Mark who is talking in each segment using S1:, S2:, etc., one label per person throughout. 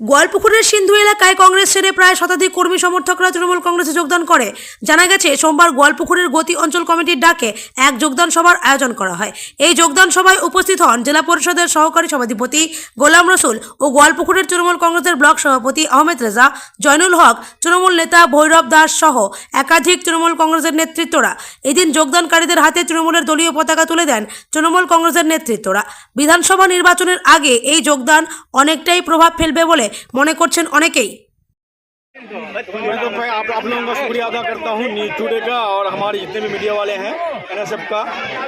S1: গোয়ালপুকুরের সিন্ধু এলাকায় কংগ্রেস ছেড়ে প্রায় শতাধিক কর্মী সমর্থকরা তৃণমূল কংগ্রেসে যোগদান করে। জানা গেছে, সোমবার গোয়ালপুকুরের গতি অঞ্চল কমিটির ডাকে এক যোগদান সভার আয়োজন করা হয়। এই যোগদান সভায় উপস্থিত হন জেলা পরিষদের সহকারী সভাধিপতি গোলাম রসুল ও গোয়ালপুকুরের তৃণমূল কংগ্রেসের ব্লক সভাপতি আহমেদ রেজা, জয়নুল হক, তৃণমূল নেতা ভৈরব দাস সহ একাধিক তৃণমূল কংগ্রেসের নেতৃত্বরা। এদিন যোগদানকারীদের হাতে তৃণমূলের দলীয় পতাকা তুলে দেন তৃণমূল কংগ্রেসের নেতৃত্বরা। বিধানসভা নির্বাচনের আগে এই যোগদান অনেকটাই প্রভাব ফেলবে বলে মনে করছেন অনেকেই
S2: मैं तो मैं आप आप लोगों का शुक्रिया अदा करता हूँ न्यूज टूडे का और हमारे जितने भी मीडिया वाले हैं एन का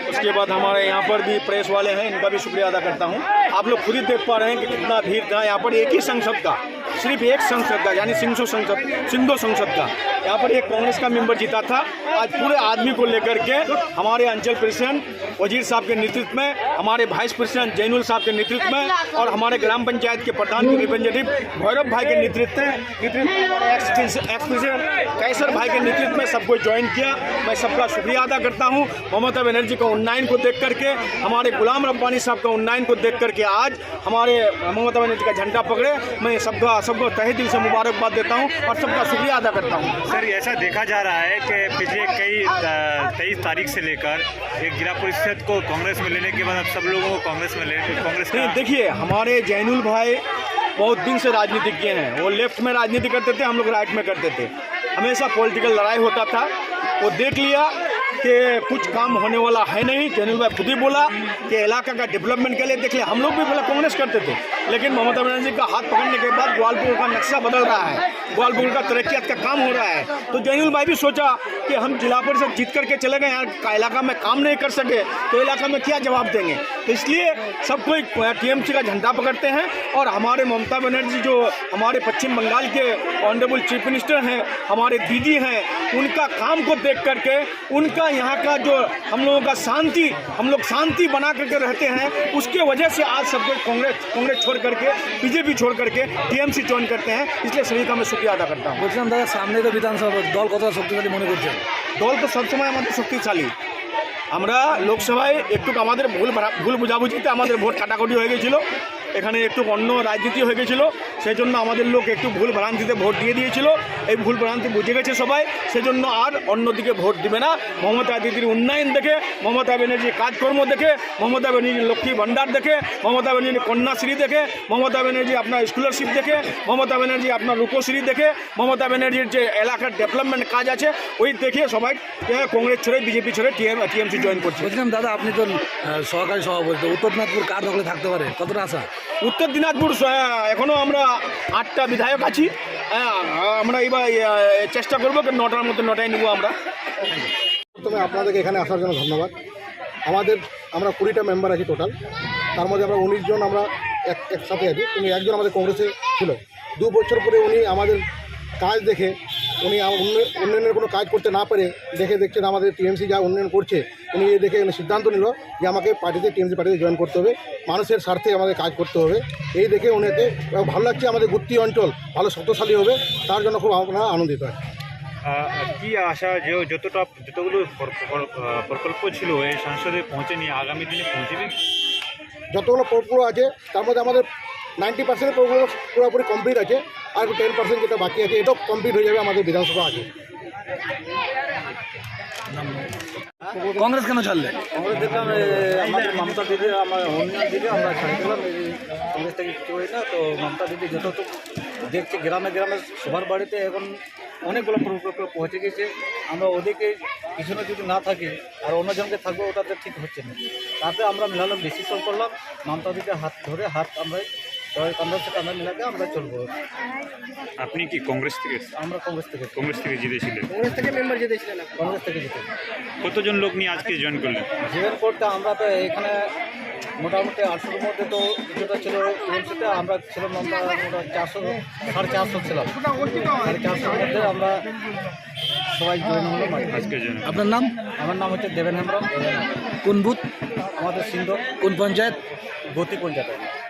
S2: उसके बाद हमारे यहाँ पर भी प्रेस वाले हैं इनका भी शुक्रिया अदा करता हूँ आप लोग खुद ही देख पा रहे हैं कि कितना भीड़ था यहाँ पर एक ही संसद का सिर्फ एक संसद का यानी सिंधु संसद सिंधु संसद का यहाँ पर एक कांग्रेस का मेंबर जीता था। आज पूरे आदमी को लेकर के हमारे अंचल प्रेसिडेंट, वज़ीर साहब के नेतृत्व में, हमारे वाइस प्रेसिडेंट जैनुल साहब के नेतृत्व में और हमारे ग्राम पंचायत के प्रधान रिप्रेजेंटेटिव भैरव भाई के नेतृत्व में एक्स प्रेसिडेंट कैसर भाई के नेतृत्व में सबको ज्वाइन किया। मैं सबका शुक्रिया अदा करता हूँ। ममता बनर्जी का उन्नयन को देख करके, हमारे गुलाम रब्बानी साहब का उन्नयन को देख करके आज हमारे ममता बनर्जी का झंडा पकड़े। मैं सबका, सबको तहे दिल से मुबारकबाद देता हूँ और सबका शुक्रिया अदा करता हूँ।
S3: सर ऐसा देखा जा रहा है कि पिछले कई तेईस तारीख से लेकर एक जिला परिषद को कांग्रेस में लेने के बाद अब सब लोगों को कांग्रेस में ले, कांग्रेस
S2: देखिए, हमारे जैनुल भाई बहुत दिन से राजनीतिज्ञ हैं। वो लेफ़्ट में राजनीति करते थे, हम लोग राइट में करते थे। हमेशा पॉलिटिकल लड़ाई होता था। वो देख लिया कि कुछ काम होने वाला है नहीं। जैनुल भाई खुद ही बोला कि इलाका का डेवलपमेंट के लिए देख लिया हम लोग भी पहले कांग्रेस करते थे। लेकिन ममता बनर्जी का हाथ पकड़ने के बाद ग्वालपुर का नक्शा बदल रहा है। ग्वालपुर का तरक्यात का काम हो रहा है। तो जैनुल भाई भी सोचा कि हम जिला परिषद जीत करके चले गए यार का इलाका में काम नहीं कर सके तो इलाका में क्या जवाब देंगे तो इसलिए सब कोई टीएमसी का झंडा पकड़ते हैं और हमारे ममता बनर्जी जो हमारे पश्चिम बंगाल के ऑनरेबल चीफ मिनिस्टर हैं हमारे दीदी हैं उनका काम को देख करके उनका यहाँ का जो हम लोगों का शांति हम लोग शांति बना करके रहते हैं उसके वजह से आज सब कोई कांग्रेस कांग्रेस छोड़ करके बीजेपी छोड़ करके टीएमसी ज्वाइन करते हैं इसलिए सभी का मैं शुक्रिया अदा करता हूँ
S4: বলছিলাম দাদা সামনে তো বিধানসভা দল কতটা শক্তিশালী মনে করছেন
S2: দল তো সবসময় আমাদের শক্তিশালী। আমরা লোকসভায় একটু আমাদের ভুল ভুল বুঝাবুঝিতে আমাদের ভোট কাটাকুটি হয়ে গেছিল। এখানে একটু অন্য রাজনীতি হয়ে গেছিল। সেই জন্য আমাদের লোক একটু ভুল ভ্রান্তিতে ভোট দিয়ে দিয়েছিল। এই ভুল ভ্রান্তি বুঝে গেছে সবাই, সেজন্য আর অন্যদিকে ভোট দিবে না। মমতা দিদির উন্নয়ন দেখে, মমতা ব্যানার্জির কাজকর্ম দেখে, মমতা ব্যানার্জির লক্ষ্মী ভাণ্ডার দেখে, মমতা ব্যানার্জির কন্যাশ্রী দেখে, মমতা ব্যানার্জি আপনার স্কলারশিপ দেখে, মমতা ব্যানার্জি আপনার রূপশ্রী দেখে, মমতা ব্যানার্জির যে এলাকার ডেভেলপমেন্ট কাজ আছে, ওই দেখে সবাই কংগ্রেস ছেড়ে, বিজেপি ছেড়ে টিএমসি জয়েন করছে।
S4: বলছিলাম, দাদা, আপনি তো সহকারী সভাপতি উত্তরনাথপুর কার দখলে থাকতে পারে? কতটা আশা?
S2: উত্তর দিনাজপুর আহ, এখনও আমরা আটটা বিধায়ক আছি। হ্যাঁ আমরা এবার চেষ্টা করব নটার মধ্যে নটায় নিব আমরা।
S5: প্রথমে আপনাদেরকে এখানে আসার জন্য ধন্যবাদ। আমাদের আমরা কুড়িটা মেম্বার আছি টোটাল তার মধ্যে আমরা উনিশ জন আমরা এক একসাথে আছি। উনি একজন আমাদের কংগ্রেসে ছিল। দু বছর পরে উনি আমাদের কাজ দেখে উনি উন্নয়নের কোনো কাজ করতে না পারে দেখে দেখছেন আমাদের টিএমসি যা উন্নয়ন করছে উনি দেখে সিদ্ধান্ত নিল যে আমাকে পার্টিতে টিএমসি পার্টিতে জয়েন করতে হবে মানুষের স্বার্থে আমাদের কাজ করতে হবে। এই দেখে উনিকে ভালো লাগছে আমাদের গুত্তি অঞ্চল ভালো শক্তিশালী হবে তার জন্য খুব আমরা আনন্দিত
S3: হয় কি আশা যে যতটা যতগুলো প্র- প্র- প্রকল্প ছিল এই সংসদে পৌঁছেনি আগামী দিনে পৌঁছবে?
S5: যতগুলো প্রকল্প আছে তার মধ্যে আমাদের নাইনটি পার্সেন্ট প্রকল্প পুরোপুরি কমপ্লিট আছে। আর টেন পার্সেন্ট যেটা বাকি আছে এটাও কমপ্লিট হয়ে যাবে আমাদের বিধানসভা আগে।
S4: কংগ্রেস কেন ছাড়লে?
S6: কংগ্রেস দেখলাম আমাদের মমতা দিদি আমার উন্নয়ন দিদি আমরা ছাড় দিলাম এই কংগ্রেস থেকে কিছু হয় না তো মমতা দিদি যতটুকু দেখছে গ্রামে গ্রামে সবার বাড়িতে এখন অনেকগুলো প্রকল্প পৌঁছে গেছে। আমরা ওদিকে পিছনে যদি না থাকি আর অন্যজনকে থাকব ওটাতে ঠিক হচ্ছে না। তাতে আমরা মিলালাম ডিসিশন করলাম মমতা দিদির হাত ধরে হাত আমরা সবাই কান্দার সাথে আমরা মিলাকে আমরা চলবো।
S3: আপনি কি কংগ্রেস থেকে
S6: আমরা কংগ্রেস থেকে
S3: কংগ্রেস থেকে জিতেছিলেন
S6: কংগ্রেস থেকে মেম্বার জিতেছিলেন কংগ্রেস থেকে জিতে
S3: কতজন লোক নিয়ে আজকে জয়েন করলেন?
S6: জয়েন করতে আমরা তো এখানে মোটামুটি আটশোর মধ্যে তো কিছুটা ছিল আমরা ছিলাম আমরা মোটামুটি চারশো সাড়ে চারশো ছিলাম। সাড়ে চারশোর মধ্যে আমরা সবাই জয়েন হলাম
S3: আজকে জয়েন
S4: আপনার নাম?
S6: আমার নাম হচ্ছে দেবেন হেমব্রম।
S4: কোন বুথ?
S6: আমাদের সিন্ধু।
S4: কোন পঞ্চায়েত?
S6: গতি পঞ্চায়েত।